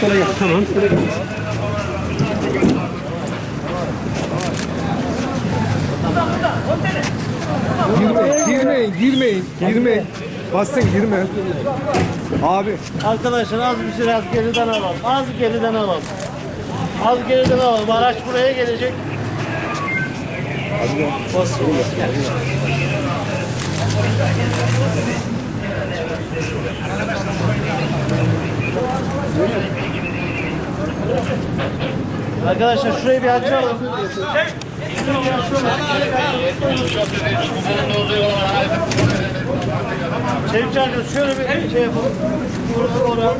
Sola gel. Tamam. Girmeyin, girmeyin, girmeyin, girmeyin. Bastın girme. Abi Arkadaşlar az bir biraz geriden alalım. Az geriden alalım. Az geriden alalım. Araç buraya gelecek. Arkadaşlar şurayı bir açalım. Şerif Çağcı şöyle bir şey yapalım. Orada orada.